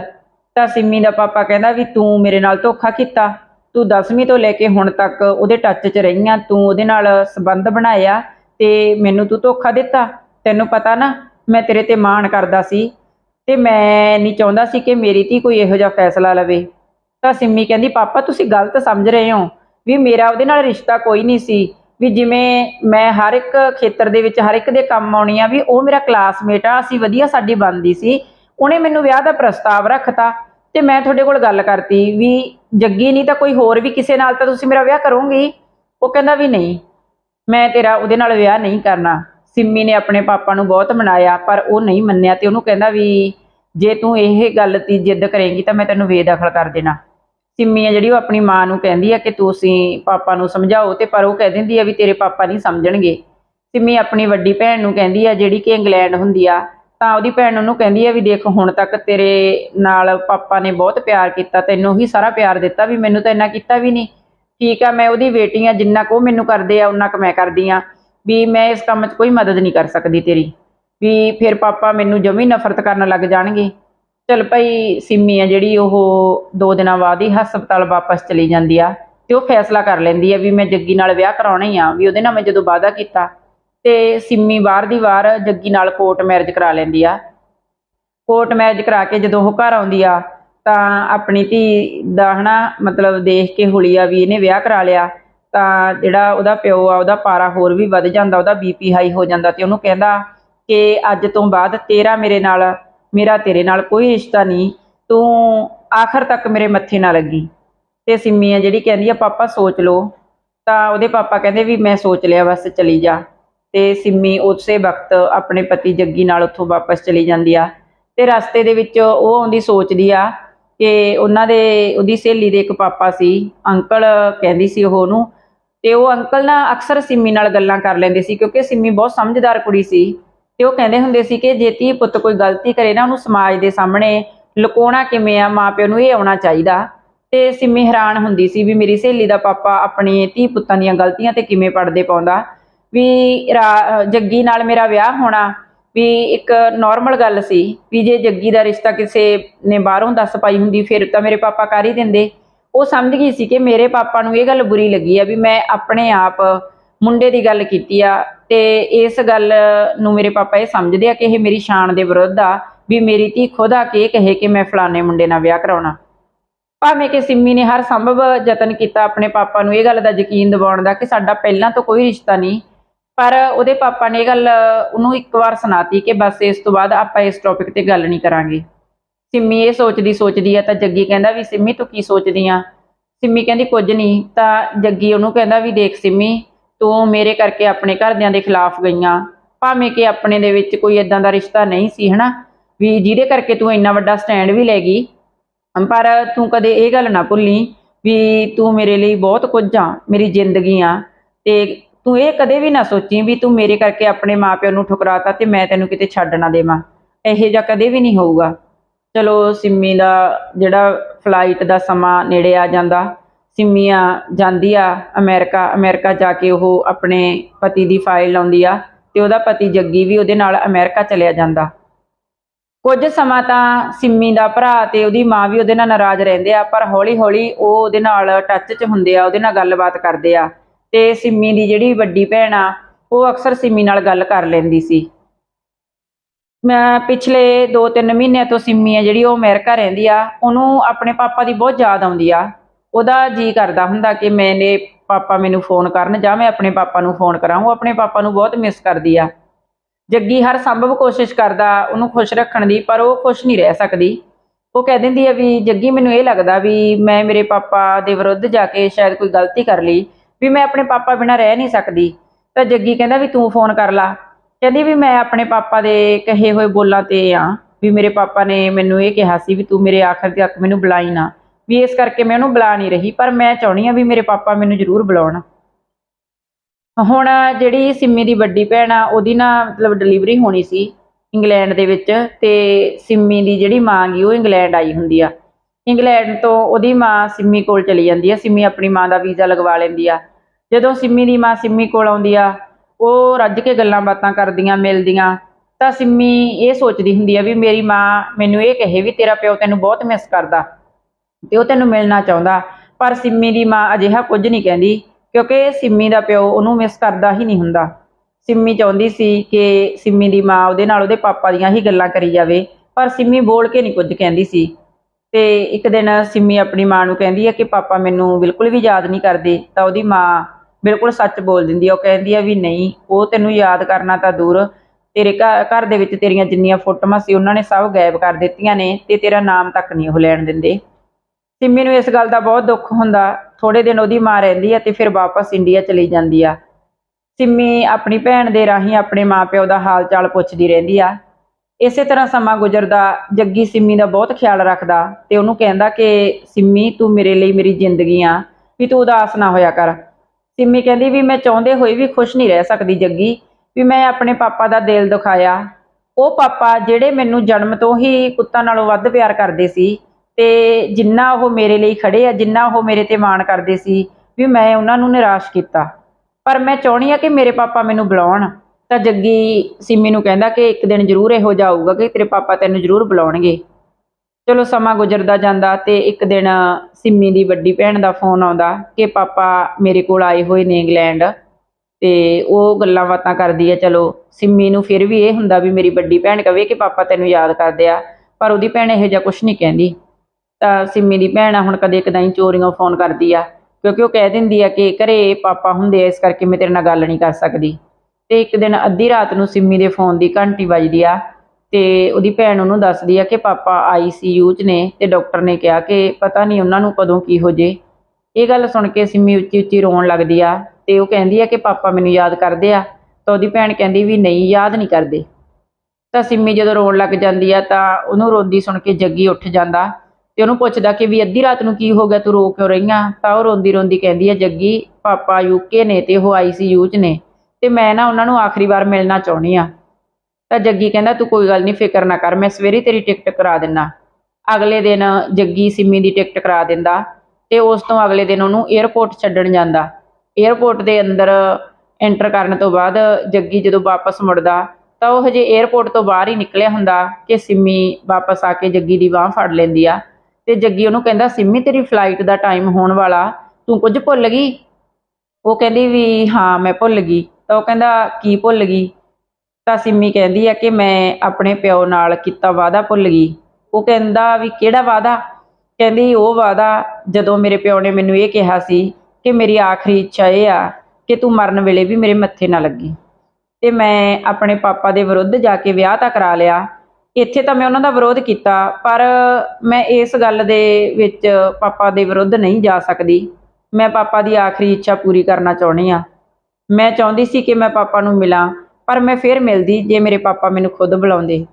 S1: ਤਾਂ ਸਿੰਮੀ ਦਾ ਪਾਪਾ ਕਹਿੰਦਾ ਵੀ ਤੂੰ ਮੇਰੇ ਨਾਲ ਧੋਖਾ ਕੀਤਾ। ਤੂੰ 10ਵੀਂ ਤੋਂ ਲੈ ਕੇ ਹੁਣ ਤੱਕ ਉਹਦੇ ਟੱਚ 'ਚ ਰਹੀਆਂ ਤੂੰ ਉਹਦੇ ਨਾਲ ਸੰਬੰਧ ਬਣਾਇਆ ਤੇ ਮੈਨੂੰ ਤੂੰ ਧੋਖਾ ਦਿੱਤਾ। ਤੈਨੂੰ ਪਤਾ ਨਾ, ਮੈਂ ਤੇਰੇ ਤੇ ਮਾਣ ਕਰਦਾ ਸੀ ਤੇ ਮੈਂ ਨਹੀਂ ਚਾਹੁੰਦਾ ਸੀ ਕਿ ਮੇਰੀ ਧੀ ਕੋਈ ਇਹੋ ਜਿਹਾ ਫੈਸਲਾ ਲਵੇ। ਤਾਂ ਸਿੰਮੀ ਕਹਿੰਦੀ, ਪਾਪਾ, ਤੁਸੀਂ ਗਲਤ ਸਮਝ ਰਹੇ ਹੋ। ਵੀ ਮੇਰਾ ਉਹਦੇ ਨਾਲ ਰਿਸ਼ਤਾ ਕੋਈ ਨਹੀਂ ਸੀ। ਵੀ ਜਿਵੇਂ ਮੈਂ ਹਰ ਇੱਕ ਖੇਤਰ ਦੇ ਵਿੱਚ ਹਰ ਇੱਕ ਦੇ ਕੰਮ ਆਉਣੀ ਆ, ਵੀ ਉਹ ਮੇਰਾ ਕਲਾਸਮੇਟ ਆ, ਅਸੀਂ ਵਧੀਆ ਸਾਡੀ ਬਣਦੀ ਸੀ। ਉਹਨੇ ਮੈਨੂੰ ਵਿਆਹ ਦਾ ਪ੍ਰਸਤਾਵ ਰੱਖਤਾ ਤੇ ਮੈਂ ਤੁਹਾਡੇ ਕੋਲ ਗੱਲ ਕਰਤੀ ਵੀ ਜੱਗੀ ਨਹੀਂ ਤਾਂ ਕੋਈ ਹੋਰ ਵੀ ਕਿਸੇ ਨਾਲ ਤਾਂ ਤੁਸੀਂ ਮੇਰਾ ਵਿਆਹ ਕਰੋਗੇ ਉਹ ਕਹਿੰਦਾ ਵੀ ਨਹੀਂ, ਮੈਂ ਤੇਰਾ ਉਹਦੇ ਨਾਲ ਵਿਆਹ ਨਹੀਂ ਕਰਨਾ। ਸਿੰਮੀ ਨੇ ਆਪਣੇ ਪਾਪਾ ਨੂੰ ਬਹੁਤ ਮਨਾਇਆ ਪਰ ਉਹ ਨਹੀਂ ਮੰਨਿਆ ਤੇ ਉਹਨੂੰ ਕਹਿੰਦਾ ਵੀ ਜੇ ਤੂੰ ਇਹ ਗੱਲ ਦੀ ਜਿੱਦ ਕਰੇਂਗੀ ਤਾਂ ਮੈਂ ਤੈਨੂੰ ਬੇਦਖਲ ਕਰ ਦੇਣਾ। ਸਿੰਮੀ ਆ ਜਿਹੜੀ ਉਹ ਆਪਣੀ ਮਾਂ ਨੂੰ ਕਹਿੰਦੀ ਆ ਕਿ ਤੁਸੀਂ ਪਾਪਾ ਨੂੰ ਸਮਝਾਓ ਤੇ ਪਰ ਉਹ ਕਹਿ ਦਿੰਦੀ ਆ ਵੀ ਤੇਰੇ ਪਾਪਾ ਨਹੀਂ ਸਮਝਣਗੇ। ਸਿੰਮੀ ਆਪਣੀ ਵੱਡੀ ਭੈਣ ਨੂੰ ਕਹਿੰਦੀ ਆ, ਜਿਹੜੀ ਕਿ ਇੰਗਲੈਂਡ ਹੁੰਦੀ ਆ, ਤਾਂ ਉਹਦੀ ਭੈਣ ਉਹਨੂੰ ਕਹਿੰਦੀ ਆ ਵੀ ਦੇਖ, ਹੁਣ ਤੱਕ ਤੇਰੇ ਨਾਲ ਪਾਪਾ ਨੇ ਬਹੁਤ ਪਿਆਰ ਕੀਤਾ, ਤੈਨੂੰ ਹੀ ਸਾਰਾ ਪਿਆਰ ਦਿੱਤਾ ਵੀ ਮੈਨੂੰ ਤਾਂ ਇੰਨਾ ਕੀਤਾ ਵੀ ਨਹੀਂ। ਠੀਕ ਆ, ਮੈਂ ਉਹਦੀ ਬੇਟੀ ਆ ਜਿੰਨਾ ਕੁ ਉਹ ਮੈਨੂੰ ਕਰਦੇ ਆ ਉਹਨਾਂ ਕੁ ਮੈਂ ਕਰਦੀ ਆ, ਵੀ ਮੈਂ ਇਸ ਕੰਮ 'ਚ ਕੋਈ ਮਦਦ ਨਹੀਂ ਕਰ ਸਕਦੀ ਤੇਰੀ। ਵੀ ਫਿਰ ਪਾਪਾ ਮੈਨੂੰ ਜਮੀ ਨਫ਼ਰਤ ਕਰਨ ਲੱਗ ਜਾਣਗੇ। ਚਲ ਭਾਈ ਸਿੰਮੀ ਆ ਜਿਹੜੀ ਉਹ ਦੋ ਦਿਨਾਂ ਬਾਅਦ ਹੀ ਹਸਪਤਾਲ ਵਾਪਸ ਚਲੀ ਜਾਂਦੀ ਆ ਤੇ ਉਹ ਫੈਸਲਾ ਕਰ ਲੈਂਦੀ ਆ ਵੀ ਮੈਂ ਜੱਗੀ ਨਾਲ ਵਿਆਹ ਕਰਾਉਣਾ ਹੀ ਆ, ਵੀ ਉਹਦੇ ਨਾਲ ਮੈਂ ਜਦੋਂ ਵਾਅਦਾ ਕੀਤਾ ਤੇ ਸਿੰਮੀ ਬਾਹਰ ਦੀ ਵਾਰ ਜੱਗੀ ਨਾਲ ਕੋਰਟ ਮੈਰਿਜ ਕਰਾ ਲੈਂਦੀ ਆ। ਕੋਰਟ ਮੈਰਿਜ ਕਰਾ ਕੇ ਜਦੋਂ ਉਹ ਘਰ ਆਉਂਦੀ ਆ, ਤਾਂ ਆਪਣੀ ਧੀ ਦਾ ਹਨਾ ਮਤਲਬ ਦੇਖ ਕੇ ਹੁਲੀਆ ਵੀ ਇਹਨੇ ਵਿਆਹ ਕਰਾ ਲਿਆ, ਤਾਂ ਜਿਹੜਾ ਉਹਦਾ ਪਿਓ ਆ, ਉਹਦਾ ਪਾਰਾ ਹੋਰ ਵੀ ਵੱਧ ਜਾਂਦਾ, ਉਹਦਾ ਬੀਪੀ ਹਾਈ ਹੋ ਜਾਂਦਾ ਤੇ ਉਹਨੂੰ ਕਹਿੰਦਾ ਕਿ ਅੱਜ ਤੋਂ ਬਾਅਦ ਤੇਰਾ ਮੇਰੇ ਨਾਲ ਮੇਰਾ ਤੇਰੇ ਨਾਲ ਕੋਈ ਰਿਸ਼ਤਾ ਨਹੀਂ, ਤੂੰ ਆਖਰ ਤੱਕ ਮੇਰੇ ਮੱਥੇ ਨਾ ਲੱਗੀ। ਤੇ ਸਿੰਮੀ ਆ ਜਿਹੜੀ ਕਹਿੰਦੀ ਆ, ਪਾਪਾ, ਸੋਚ ਲਓ। ਤਾਂ ਉਹਦੇ ਪਾਪਾ ਕਹਿੰਦੇ ਵੀ, ਮੈਂ ਸੋਚ ਲਿਆ, ਬਸ ਚਲੀ ਜਾ। ਤੇ ਸਿੰਮੀ ਉਸੇ ਵਕਤ ਆਪਣੇ ਪਤੀ ਜੱਗੀ ਨਾਲ ਉੱਥੋਂ ਵਾਪਸ ਚਲੀ ਜਾਂਦੀ ਆ। ਤੇ ਰਸਤੇ ਦੇ ਵਿੱਚ ਉਹ ਆਉਂਦੀ ਸੋਚਦੀ ਆ ਕਿ ਉਹਨਾਂ ਦੇ, ਉਹਦੀ ਸਹੇਲੀ ਦੇ ਇੱਕ ਪਾਪਾ ਸੀ, ਅੰਕਲ ਕਹਿੰਦੀ ਸੀ ਉਹ ਉਹਨੂੰ। ਤੇ ਉਹ ਅੰਕਲ ਨਾ ਅਕਸਰ ਸਿੰਮੀ ਨਾਲ ਗੱਲਾਂ ਕਰ ਲੈਂਦੇ ਸੀ, ਕਿਉਂਕਿ ਸਿੰਮੀ ਬਹੁਤ ਸਮਝਦਾਰ ਕੁੜੀ ਸੀ। ਤੇ ਉਹ ਕਹਿੰਦੇ ਹੁੰਦੇ ਸੀ ਕਿ ਜੇ ਧੀ ਪੁੱਤ ਕੋਈ ਗਲਤੀ ਕਰੇ ਨਾ ਉਹਨੂੰ ਸਮਾਜ ਦੇ ਸਾਹਮਣੇ ਲੁਕਾਉਣਾ ਕਿਵੇਂ ਆ ਮਾਪਿਓ ਨੂੰ ਇਹ ਆਉਣਾ ਚਾਹੀਦਾ। ਤੇ ਸਿੰਮੀ ਹੈਰਾਨ ਹੁੰਦੀ ਸੀ ਵੀ ਮੇਰੀ ਸਹੇਲੀ ਦਾ ਪਾਪਾ ਆਪਣੀ ਧੀ ਪੁੱਤਾਂ ਦੀਆਂ ਗਲਤੀਆਂ ਤੇ ਕਿਵੇਂ ਪੜਦੇ ਪਾਉਂਦਾ। ਵੀ ਜੱਗੀ ਨਾਲ ਮੇਰਾ ਵਿਆਹ ਹੋਣਾ ਵੀ ਇੱਕ ਨਾਰਮਲ ਗੱਲ ਸੀ ਵੀ ਜੇ ਜੱਗੀ ਦਾ ਰਿਸ਼ਤਾ ਕਿਸੇ ਨੇ ਬਾਹਰੋਂ ਦੱਸ ਪਾਈ ਹੁੰਦੀ ਫਿਰ ਤਾਂ ਮੇਰੇ ਪਾਪਾ ਕਰ ਹੀ ਦਿੰਦੇ। ਉਹ ਸਮਝ ਗਈ ਸੀ ਕਿ ਮੇਰੇ ਪਾਪਾ ਨੂੰ ਇਹ ਗੱਲ ਬੁਰੀ ਲੱਗੀ ਆ ਵੀ ਮੈਂ ਆਪਣੇ ਆਪ ਮੁੰਡੇ ਦੀ ਗੱਲ ਕੀਤੀ ਆ ਤੇ ਇਸ ਗੱਲ ਨੂੰ ਮੇਰੇ ਪਾਪਾ ਇਹ ਸਮਝਦੇ ਆ ਕਿ ਇਹ ਮੇਰੀ ਸ਼ਾਨ ਦੇ ਵਿਰੁੱਧ ਆ, ਵੀ ਮੇਰੀ ਧੀ ਖੁਦ ਆ ਕੇ ਕਹੇ ਕਿ ਮੈਂ ਫਲਾਣੇ ਮੁੰਡੇ ਨਾਲ ਵਿਆਹ ਕਰਾਉਣਾ। ਭਾਵੇਂ ਕਿ ਸਿੰਮੀ ਨੇ ਹਰ ਸੰਭਵ ਯਤਨ ਕੀਤਾ ਆਪਣੇ ਪਾਪਾ ਨੂੰ ਇਹ ਗੱਲ ਦਾ ਯਕੀਨ ਦਿਵਾਉਣ ਦਾ ਕਿ ਸਾਡਾ ਪਹਿਲਾਂ ਤੋਂ ਕੋਈ ਰਿਸ਼ਤਾ ਨਹੀਂ, ਪਰ ਉਹਦੇ ਪਾਪਾ ਨੇ ਇਹ ਗੱਲ ਉਹਨੂੰ ਇੱਕ ਵਾਰ ਸੁਣਾਤੀ ਕਿ ਬਸ ਇਸ ਤੋਂ ਬਾਅਦ ਆਪਾਂ ਇਸ ਟੌਪਿਕ ਤੇ ਗੱਲ ਨਹੀਂ ਕਰਾਂਗੇ। ਸਿੰਮੀ ਇਹ ਸੋਚਦੀ ਸੋਚਦੀ ਆ ਤਾਂ ਜੱਗੀ ਕਹਿੰਦਾ ਵੀ ਸਿੰਮੀ ਤੂੰ ਕੀ ਸੋਚਦੀ ਆ? ਸਿੰਮੀ ਕਹਿੰਦੀ ਕੁਝ ਨਹੀਂ ਤਾਂ ਜੱਗੀ ਉਹਨੂੰ ਕਹਿੰਦਾ ਵੀ ਦੇਖ ਸਿੰਮੀ ਤੂੰ ਮੇਰੇ ਕਰਕੇ ਆਪਣੇ ਘਰਦਿਆਂ ਦੇ ਖਿਲਾਫ ਗਈਆਂ। ਭਾਵੇਂ ਕਿ ਆਪਣੇ ਦੇ ਵਿੱਚ ਕੋਈ ਇਦਾਂ ਦਾ ਰਿਸ਼ਤਾ ਨਹੀਂ ਸੀ, ਹਨਾ? ਵੀ ਜਿਹਦੇ ਕਰਕੇ ਤੂੰ ਇੰਨਾ ਵੱਡਾ ਸਟੈਂਡ ਵੀ ਲੈ ਗਈ। ਪਰ ਤੂੰ ਕਦੇ ਇਹ ਗੱਲ ਨਾ ਭੁੱਲੀ ਵੀ ਤੂੰ ਮੇਰੇ ਲਈ ਬਹੁਤ ਕੁਝ ਆ, ਮੇਰੀ ਜ਼ਿੰਦਗੀ ਆ। ਤੇ ਤੂੰ ਇਹ ਕਦੇ ਵੀ ਨਾ ਸੋਚੀ ਵੀ ਤੂੰ ਮੇਰੇ ਕਰਕੇ ਆਪਣੇ ਮਾਪਿਆਂ ਨੂੰ ਠੁਕਰਾਤਾ ਤੇ ਮੈਂ ਤੈਨੂੰ ਕਿਤੇ ਛੱਡ ਨਾ ਦੇਵਾਂ। ਇਹੋ ਜਿਹਾ ਕਦੇ ਵੀ ਨਹੀਂ ਹੋਊਗਾ। ਚਲੋ, ਸਿੰਮੀ ਦਾ ਜਿਹੜਾ ਫਲਾਈਟ ਦਾ ਸਮਾਂ ਨੇੜੇ ਆ ਜਾਂਦਾ। ਸਿੰਮੀਆਂ ਜਾਂਦੀ ਆ ਅਮਰੀਕਾ ਅਮਰੀਕਾ ਜਾ ਕੇ ਉਹ ਆਪਣੇ ਪਤੀ ਦੀ ਫਾਈਲ ਲਾਉਂਦੀ ਆ ਤੇ ਉਹਦਾ ਪਤੀ ਜੱਗੀ ਵੀ ਉਹਦੇ ਨਾਲ ਅਮਰੀਕਾ ਚਲਿਆ ਜਾਂਦਾ। ਕੁਝ ਸਮਾਂ ਤਾਂ ਸਿੰਮੀ ਦਾ ਭਰਾ ਤੇ ਉਹਦੀ ਮਾਂ ਵੀ ਉਹਦੇ ਨਾਲ ਨਾਰਾਜ਼ ਰਹਿੰਦੇ ਆ, ਪਰ ਹੌਲੀ ਹੌਲੀ ਉਹ ਉਹਦੇ ਨਾਲ ਟੱਚ 'ਚ ਹੁੰਦੇ ਆ, ਉਹਦੇ ਨਾਲ ਗੱਲਬਾਤ ਕਰਦੇ ਆ ਤੇ ਸਿੰਮੀ ਦੀ ਜਿਹੜੀ ਵੱਡੀ ਭੈਣ ਆ, ਉਹ ਅਕਸਰ ਸਿੰਮੀ ਨਾਲ ਗੱਲ ਕਰ ਲੈਂਦੀ ਸੀ। ਮੈਂ ਪਿਛਲੇ 2-3 ਮਹੀਨਿਆਂ ਤੋਂ ਸਿੰਮੀ ਆ ਜਿਹੜੀ ਉਹ ਅਮਰੀਕਾ ਰਹਿੰਦੀ ਆ, ਉਹਨੂੰ ਆਪਣੇ ਪਾਪਾ ਦੀ ਬਹੁਤ ਯਾਦ ਆਉਂਦੀ ਆ। ਉਹਦਾ ਜੀ ਕਰਦਾ ਹੁੰਦਾ ਕਿ ਮੈਨੇ ਪਾਪਾ ਮੈਨੂੰ ਫੋਨ ਕਰਨ, ਜਾਂ ਮੈਂ ਆਪਣੇ ਪਾਪਾ ਨੂੰ ਫੋਨ ਕਰਾਂ, ਉਹ ਆਪਣੇ ਪਾਪਾ ਨੂੰ ਬਹੁਤ ਮਿਸ ਕਰਦੀ ਆ। ਜੱਗੀ ਹਰ ਸੰਭਵ ਕੋਸ਼ਿਸ਼ ਕਰਦਾ ਉਹਨੂੰ ਖੁਸ਼ ਰੱਖਣ ਦੀ, ਪਰ ਉਹ ਖੁਸ਼ ਨਹੀਂ ਰਹਿ ਸਕਦੀ। ਉਹ ਕਹਿ ਦਿੰਦੀ ਆ ਵੀ, ਜੱਗੀ, ਮੈਨੂੰ ਇਹ ਲੱਗਦਾ ਵੀ ਮੈਂ ਮੇਰੇ ਪਾਪਾ ਦੇ ਵਿਰੁੱਧ ਜਾ ਕੇ ਸ਼ਾਇਦ ਕੋਈ ਗਲਤੀ ਕਰ ਲਈ, ਵੀ ਮੈਂ ਆਪਣੇ ਪਾਪਾ ਬਿਨਾਂ ਰਹਿ ਨਹੀਂ ਸਕਦੀ। ਤਾਂ ਜੱਗੀ ਕਹਿੰਦਾ ਵੀ ਤੂੰ ਫੋਨ ਕਰ ਲਾ। ਕਹਿੰਦੀ ਵੀ ਮੈਂ ਆਪਣੇ ਪਾਪਾ ਦੇ ਕਹੇ ਹੋਏ ਬੋਲਾਂ ਤੇ ਆ, ਵੀ ਮੇਰੇ ਪਾਪਾ ਨੇ ਮੈਨੂੰ ਇਹ ਕਿਹਾ ਸੀ ਵੀ ਤੂੰ ਮੇਰੇ ਆਖਰ ਤੱਕ ਮੈਨੂੰ ਬੁਲਾਈ ਨਾ। ਵੀ ਇਸ ਕਰਕੇ ਮੈਂ ਉਹਨੂੰ ਬੁਲਾ ਨਹੀਂ ਰਹੀ, ਪਰ ਮੈਂ ਚਾਹੁੰਦੀ ਆ ਵੀ ਮੇਰੇ ਪਾਪਾ ਮੈਨੂੰ ਜ਼ਰੂਰ ਬੁਲਾਉਣ। ਹੁਣ ਜਿਹੜੀ ਸਿੰਮੀ ਦੀ ਵੱਡੀ ਭੈਣ ਆ, ਉਹਦੀ ਨਾ ਮਤਲਬ ਡਿਲੀਵਰੀ ਹੋਣੀ ਸੀ ਇੰਗਲੈਂਡ ਦੇ ਵਿੱਚ ਤੇ ਸਿੰਮੀ ਦੀ ਜਿਹੜੀ ਮਾਂ ਗਈ ਉਹ ਇੰਗਲੈਂਡ ਆਈ ਹੁੰਦੀ ਆ। ਇੰਗਲੈਂਡ ਤੋਂ ਉਹਦੀ ਮਾਂ ਸਿੰਮੀ ਕੋਲ ਚਲੀ ਜਾਂਦੀ ਆ, ਸਿੰਮੀ ਆਪਣੀ ਮਾਂ ਦਾ ਵੀਜ਼ਾ ਲਗਵਾ ਲੈਂਦੀ ਆ। ਜਦੋਂ ਸਿੰਮੀ ਦੀ ਮਾਂ ਸਿੰਮੀ ਕੋਲ ਆਉਂਦੀ ਆ, ਉਹ ਰੱਜ ਕੇ ਗੱਲਾਂ ਬਾਤਾਂ ਕਰਦੀਆਂ, ਮਿਲਦੀਆਂ। ਤਾਂ ਸਿੰਮੀ ਇਹ ਸੋਚਦੀ ਹੁੰਦੀ ਆ ਵੀ ਮੇਰੀ ਮਾਂ ਮੈਨੂੰ ਇਹ ਕਹੇ ਵੀ ਤੇਰਾ ਪਿਓ ਤੈਨੂੰ ਬਹੁਤ ਮਿਸ ਕਰਦਾ। ਤੇ ਉਹ ਤੈਨੂੰ ਮਿਲਣਾ ਚਾਹੁੰਦਾ। ਪਰ ਸਿੰਮੀ ਦੀ ਮਾਂ ਅਜਿਹਾ ਕੁਝ ਨਹੀਂ ਕਹਿੰਦੀ, ਕਿਉਂਕਿ ਸਿੰਮੀ ਦਾ ਪਿਓ ਉਹਨੂੰ ਮਿਸ ਕਰਦਾ ਹੀ ਨਹੀਂ ਹੁੰਦਾ। ਸਿੰਮੀ ਚਾਹੁੰਦੀ ਸੀ ਕਿ ਸਿੰਮੀ ਦੀ ਮਾਂ ਉਹਦੇ ਨਾਲ ਉਹਦੇ ਪਾਪਾ ਦੀਆਂ ਹੀ ਗੱਲਾਂ ਕਰੀ ਜਾਵੇ, ਪਰ ਸਿੰਮੀ ਬੋਲ ਕੇ ਨਹੀਂ ਕੁਝ ਕਹਿੰਦੀ ਸੀ। ਤੇ ਇੱਕ ਦਿਨ ਸਿੰਮੀ ਆਪਣੀ ਮਾਂ ਨੂੰ ਕਹਿੰਦੀ ਹੈ ਕਿ ਪਾਪਾ ਮੈਨੂੰ ਬਿਲਕੁਲ ਵੀ ਯਾਦ ਨਹੀਂ ਕਰਦੇ, ਤਾਂ ਉਹਦੀ ਮਾਂ ਬਿਲਕੁਲ ਸੱਚ ਬੋਲ ਦਿੰਦੀ ਹੈ ਉਹ ਕਹਿੰਦੀ ਹੈ ਵੀ ਨਹੀਂ, ਉਹ ਤੈਨੂੰ ਯਾਦ ਕਰਨਾ ਤਾਂ ਦੂਰ। ਤੇਰੇ ਘ- ਘਰ ਦੇ ਵਿੱਚ ਤੇਰੀਆਂ ਜਿੰਨੀਆਂ ਫੋਟੋਆਂ ਸੀ, ਉਹਨਾਂ ਨੇ ਸਭ ਗਾਇਬ ਕਰ ਦਿੱਤੀਆਂ ਨੇ ਤੇ ਤੇਰਾ ਨਾਮ ਤੱਕ ਨਹੀਂ ਉਹ ਲੈਣ ਦਿੰਦੇ। ਸਿੰਮੀ ਨੂੰ ਇਸ ਗੱਲ ਦਾ ਬਹੁਤ ਦੁੱਖ ਹੁੰਦਾ ਥੋੜੇ ਦਿਨ ਉਹਦੀ ਮਾਂ ਰਹਿੰਦੀ ਹੈ ਤੇ ਫਿਰ ਵਾਪਸ ਇੰਡੀਆ ਚਲੀ ਜਾਂਦੀ ਆ। ਸਿੰਮੀ ਆਪਣੀ ਭੈਣ ਦੇ ਰਾਹੀਂ ਆਪਣੇ ਮਾਪਿਓ ਦਾ ਹਾਲ ਚਾਲ ਪੁੱਛਦੀ ਰਹਿੰਦੀ ਆ। ਇਸੇ ਤਰ੍ਹਾਂ ਸਮਾਂ ਗੁਜ਼ਰਦਾ, ਜੱਗੀ ਸਿੰਮੀ ਦਾ ਬਹੁਤ ਖਿਆਲ ਰੱਖਦਾ ਤੇ ਉਹਨੂੰ ਕਹਿੰਦਾ ਕਿ, ਸਿੰਮੀ, ਤੂੰ ਮੇਰੇ ਲਈ ਮੇਰੀ ਜ਼ਿੰਦਗੀ ਆ, ਵੀ ਤੂੰ ਉਦਾਸ ਨਾ ਹੋਇਆ ਕਰ। ਸਿੰਮੀ ਕਹਿੰਦੀ, ਵੀ ਮੈਂ ਚਾਹੁੰਦੇ ਹੋਏ ਵੀ ਖੁਸ਼ ਨਹੀਂ ਰਹਿ ਸਕਦੀ ਜੱਗੀ, ਵੀ ਮੈਂ ਆਪਣੇ ਪਾਪਾ ਦਾ ਦਿਲ ਦੁਖਾਇਆ। ਉਹ ਪਾਪਾ ਜਿਹੜੇ ਮੈਨੂੰ ਜਨਮ ਤੋਂ ਹੀ ਕੁੱਤਾਂ ਨਾਲੋਂ ਵੱਧ ਪਿਆਰ ਕਰਦੇ ਸੀ ਤੇ ਜਿੰਨਾ ਉਹ ਮੇਰੇ ਲਈ ਖੜੇ ਆ, ਜਿੰਨਾ ਉਹ ਮੇਰੇ ਤੇ ਮਾਣ ਕਰਦੇ ਸੀ, ਵੀ ਮੈਂ ਉਹਨਾਂ ਨੂੰ ਨਿਰਾਸ਼ ਕੀਤਾ। ਪਰ ਮੈਂ ਚਾਹਣੀ ਆ ਕਿ ਮੇਰੇ ਪਾਪਾ ਮੈਨੂੰ ਬੁਲਾਉਣ। ਤਾਂ ਜੱਗੀ ਸਿੰਮੀ ਨੂੰ ਕਹਿੰਦਾ ਕਿ ਇੱਕ ਦਿਨ ਜ਼ਰੂਰ ਇਹੋ ਜਾਊਗਾ ਕਿ ਤੇਰੇ ਪਾਪਾ ਤੈਨੂੰ ਜ਼ਰੂਰ ਬੁਲਾਉਣਗੇ। ਚਲੋ ਸਮਾਂ ਗੁਜ਼ਰਦਾ ਜਾਂਦਾ ਤੇ ਇੱਕ ਦਿਨ ਸਿੰਮੀ ਦੀ ਵੱਡੀ ਭੈਣ ਦਾ ਫੋਨ ਆਉਂਦਾ ਕਿ ਪਾਪਾ ਮੇਰੇ ਕੋਲ ਆਏ ਹੋਏ ਨੇ ਇੰਗਲੈਂਡ ਤੇ ਉਹ ਗੱਲਾਂ ਬਾਤਾਂ ਕਰਦੀ ਹੈ ਚਲੋ ਸਿੰਮੀ ਨੂੰ ਫਿਰ ਵੀ ਇਹ ਹੁੰਦਾ ਵੀ ਮੇਰੀ ਵੱਡੀ ਭੈਣ ਕਵੇ ਕਿ ਪਾਪਾ ਤੈਨੂੰ ਯਾਦ ਕਰਦੇ ਆ, ਪਰ ਉਹਦੀ ਭੈਣ ਇਹੋ ਜਿਹਾ ਕੁਝ ਨਹੀਂ ਕਹਿੰਦੀ। ਤਾਂ ਸਿੰਮੀ ਦੀ ਭੈਣ ਆ, ਹੁਣ ਕਦੇ ਕਦਾਈ ਚੋਰੀਆਂ ਫੋਨ ਕਰਦੀ ਆ। ਕਿਉਂਕਿ ਉਹ ਕਹਿ ਦਿੰਦੀ ਆ ਕਿ ਘਰੇ ਪਾਪਾ ਹੁੰਦੇ ਆ, ਇਸ ਕਰਕੇ ਮੈਂ ਤੇਰੇ ਨਾਲ ਗੱਲ ਨਹੀਂ ਕਰ ਸਕਦੀ। ਤੇ ਇੱਕ ਦਿਨ ਅੱਧੀ ਰਾਤ ਨੂੰ ਸਿੰਮੀ ਦੇ ਫੋਨ ਦੀ ਘੰਟੀ ਵੱਜਦੀ ਆ ਤੇ ਉਹਦੀ ਭੈਣ ਉਹਨੂੰ ਦੱਸਦੀ ਆ ਕਿ ਪਾਪਾ ਆਈਸੀਯੂ 'ਚ ਨੇ ਤੇ ਡਾਕਟਰ ਨੇ ਕਿਹਾ ਕਿ ਪਤਾ ਨਹੀਂ ਉਹਨਾਂ ਨੂੰ ਕਦੋਂ ਕੀ ਹੋ ਜੇ। ਇਹ ਗੱਲ ਸੁਣ ਕੇ ਸਿੰਮੀ ਉੱਚੀ ਉੱਚੀ ਰੋਣ ਲੱਗਦੀ ਆ ਤੇ ਉਹ ਕਹਿੰਦੀ ਆ ਕਿ ਪਾਪਾ ਮੈਨੂੰ ਯਾਦ ਕਰਦੇ ਆ, ਤਾਂ ਉਹਦੀ ਭੈਣ ਕਹਿੰਦੀ ਵੀ ਨਹੀਂ, ਯਾਦ ਨਹੀਂ ਕਰਦੇ। ਤਾਂ ਸਿੰਮੀ ਜਦੋਂ ਰੋਣ ਲੱਗ ਜਾਂਦੀ ਆ ਤਾਂ ਉਹਨੂੰ ਰੋਂਦੀ ਸੁਣ ਕੇ ਜੱਗੀ ਉੱਠ ਜਾਂਦਾ। ਤੇ ਉਹਨੂੰ ਪੁੱਛਦਾ ਕਿ ਵੀ ਅੱਧੀ ਰਾਤ ਨੂੰ ਕੀ ਹੋ ਗਿਆ, ਤੂੰ ਰੋ ਕਿਉਂ ਰਹੀ ਆ? ਤਾਂ ਉਹ ਰੋਂਦੀ ਰੋਂਦੀ ਕਹਿੰਦੀ ਹੈ ਜੱਗੀ, ਪਾਪਾ ਯੂਕੇ ਨੇ ਤੇ ਉਹ ਆਈਸੀਯੂ 'ਚ ਨੇ, ਤੇ ਮੈਂ ਨਾ ਉਹਨਾਂ ਨੂੰ ਆਖਰੀ ਵਾਰ ਮਿਲਣਾ ਚਾਹੁੰਦੀ ਆ। ਤਾਂ ਜੱਗੀ ਕਹਿੰਦਾ, ਤੂੰ ਕੋਈ ਗੱਲ ਨਹੀਂ, ਫਿਕਰ ਨਾ ਕਰ, ਮੈਂ ਸਵੇਰੇ ਤੇਰੀ ਟਿਕਟ ਕਰਾ ਦਿੰਨਾ। ਅਗਲੇ ਦਿਨ ਜੱਗੀ ਸਿੰਮੀ ਦੀ ਟਿਕਟ ਕਰਾ ਦਿੰਦਾ, ਤੇ ਉਸ ਤੋਂ ਅਗਲੇ ਦਿਨ ਉਹਨੂੰ 에어ਪੋਰਟ ਛੱਡਣ ਜਾਂਦਾ। 에어ਪੋਰਟ ਦੇ ਅੰਦਰ ਐਂਟਰ ਕਰਨ ਤੋਂ ਬਾਅਦ ਜੱਗੀ ਜਦੋਂ ਵਾਪਸ ਮੁੜਦਾ, ਤਾਂ ਉਹ ਹਜੇ 에어ਪੋਰਟ ਤੋਂ ਬਾਹਰ ਹੀ ਨਿਕਲਿਆ ਹੁੰਦਾ ਕਿ ਸਿੰਮੀ ਵਾਪਸ ਆ ਕੇ ਜੱਗੀ ਦੀ ਬਾਹ ਫੜ ਲੈਂਦੀ ਆ। ਤੇ ਜੱਗੀ ਉਹਨੂੰ ਕਹਿੰਦਾ, ਸਿੰਮੀ, ਤੇਰੀ ਫਲਾਈਟ ਦਾ ਟਾਈਮ ਹੋਣ ਵਾਲਾ, ਤੂੰ ਕੁਝ ਭੁੱਲ ਗਈ? ਉਹ ਕਹਿੰਦੀ ਵੀ ਹਾਂ, ਮੈਂ ਭੁੱਲ ਗਈ। ਤਾਂ ਉਹ ਕਹਿੰਦਾ, ਕੀ ਭੁੱਲ ਗਈ? ਤਾਂ ਸਿੰਮੀ ਕਹਿੰਦੀ ਆ ਕਿ ਮੈਂ ਆਪਣੇ ਪਿਓ ਨਾਲ ਕੀਤਾ ਵਾਅਦਾ ਭੁੱਲ ਗਈ। ਉਹ ਕਹਿੰਦਾ ਵੀ ਕਿਹੜਾ ਵਾਅਦਾ? ਕਹਿੰਦੀ, ਉਹ ਵਾਅਦਾ ਜਦੋਂ ਮੇਰੇ ਪਿਓ ਨੇ ਮੈਨੂੰ ਇਹ ਕਿਹਾ ਸੀ ਕਿ ਮੇਰੀ ਆਖਰੀ ਇੱਛਾ ਇਹ ਆ ਕਿ ਤੂੰ ਮਰਨ ਵੇਲੇ ਵੀ ਮੇਰੇ ਮੱਥੇ ਨਾ ਲੱਗੀ। ਤੇ ਮੈਂ ਆਪਣੇ ਪਾਪਾ ਦੇ ਵਿਰੁੱਧ ਜਾ ਕੇ ਵਿਆਹ ਤਾਂ ਕਰਾ ਲਿਆ ਇੱਥੇ ਤਾਂ ਮੈਂ ਉਹਨਾਂ ਦਾ ਵਿਰੋਧ ਕੀਤਾ, ਪਰ ਮੈਂ ਇਸ ਗੱਲ ਦੇ ਵਿੱਚ ਪਾਪਾ ਦੇ ਵਿਰੁੱਧ ਨਹੀਂ ਜਾ ਸਕਦੀ। ਮੈਂ ਪਾਪਾ ਦੀ ਆਖਰੀ ਇੱਛਾ ਪੂਰੀ ਕਰਨਾ ਚਾਹੁੰਦੀ ਆ ਮੈਂ ਚਾਹੁੰਦੀ ਸੀ ਕਿ ਮੈਂ ਪਾਪਾ ਨੂੰ ਮਿਲਾਂ, ਪਰ ਮੈਂ ਫਿਰ ਮਿਲਦੀ ਜੇ ਮੇਰੇ ਪਾਪਾ ਮੈਨੂੰ ਖੁਦ ਬੁਲਾਉਂਦੇ।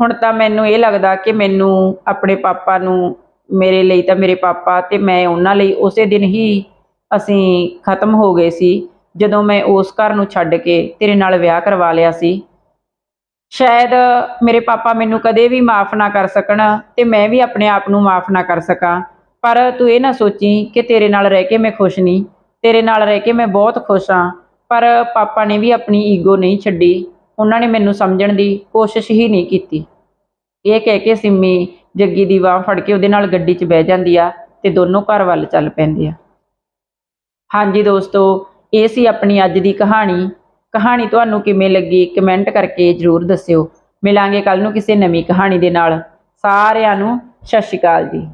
S1: ਹੁਣ ਤਾਂ ਮੈਨੂੰ ਇਹ ਲੱਗਦਾ ਕਿ ਮੈਨੂੰ ਆਪਣੇ ਪਾਪਾ ਨੂੰ ਮੇਰੇ ਲਈ ਤਾਂ ਮੇਰੇ ਪਾਪਾ ਤੇ ਮੈਂ ਉਹਨਾਂ ਲਈ ਉਸੇ ਦਿਨ ਹੀ ਅਸੀਂ ਖਤਮ ਹੋ ਗਏ ਸੀ, ਜਦੋਂ ਮੈਂ ਉਸ ਘਰ ਨੂੰ ਛੱਡ ਕੇ ਤੇਰੇ ਨਾਲ ਵਿਆਹ ਕਰਵਾ ਲਿਆ ਸੀ। ਸ਼ਾਇਦ ਮੇਰੇ ਪਾਪਾ ਮੈਨੂੰ ਕਦੇ ਵੀ ਮਾਫ ਨਾ ਕਰ ਸਕਣ ਤੇ ਮੈਂ ਵੀ ਆਪਣੇ ਆਪ ਨੂੰ ਮਾਫ ਨਾ ਕਰ ਸਕਾਂ। ਪਰ ਤੂੰ ਇਹ ਨਾ ਸੋਚੀ ਕਿ ਤੇਰੇ ਨਾਲ ਰਹਿ ਕੇ ਮੈਂ ਖੁਸ਼ ਨਹੀਂ। ਤੇਰੇ ਨਾਲ ਰਹਿ ਕੇ ਮੈਂ ਬਹੁਤ ਖੁਸ਼ ਹਾਂ। ਪਰ ਪਾਪਾ ਨੇ ਵੀ ਆਪਣੀ ਈਗੋ ਨਹੀਂ ਛੱਡੀ। ਉਹਨਾਂ ਨੇ ਮੈਨੂੰ ਸਮਝਣ ਦੀ ਕੋਸ਼ਿਸ਼ ਹੀ ਨਹੀਂ ਕੀਤੀ। ਇਹ ਕਹਿ ਕੇ ਸਿੰਮੀ ਜੱਗੀ ਦੀ ਬਾਹ ਫੜ ਕੇ ਉਹਦੇ ਨਾਲ ਗੱਡੀ 'ਚ ਬਹਿ ਜਾਂਦੀ ਆ ਤੇ ਦੋਨੋਂ ਘਰ ਵੱਲ ਚੱਲ ਪੈਂਦੇ ਆ। ਹਾਂਜੀ ਦੋਸਤੋ, ਇਹ ਸੀ ਆਪਣੀ ਅੱਜ ਦੀ ਕਹਾਣੀ। ਕਹਾਣੀ ਤੁਹਾਨੂੰ ਕਿਵੇਂ ਲੱਗੀ ਕਮੈਂਟ ਕਰਕੇ ਜਰੂਰ ਦੱਸਿਓ। ਮਿਲਾਂਗੇ ਕੱਲ ਨੂੰ ਕਿਸੇ ਨਵੀਂ ਕਹਾਣੀ ਦੇ ਨਾਲ। ਸਾਰਿਆਂ ਨੂੰ ਸਤਿ ਸ਼੍ਰੀ ਅਕਾਲ ਜੀ।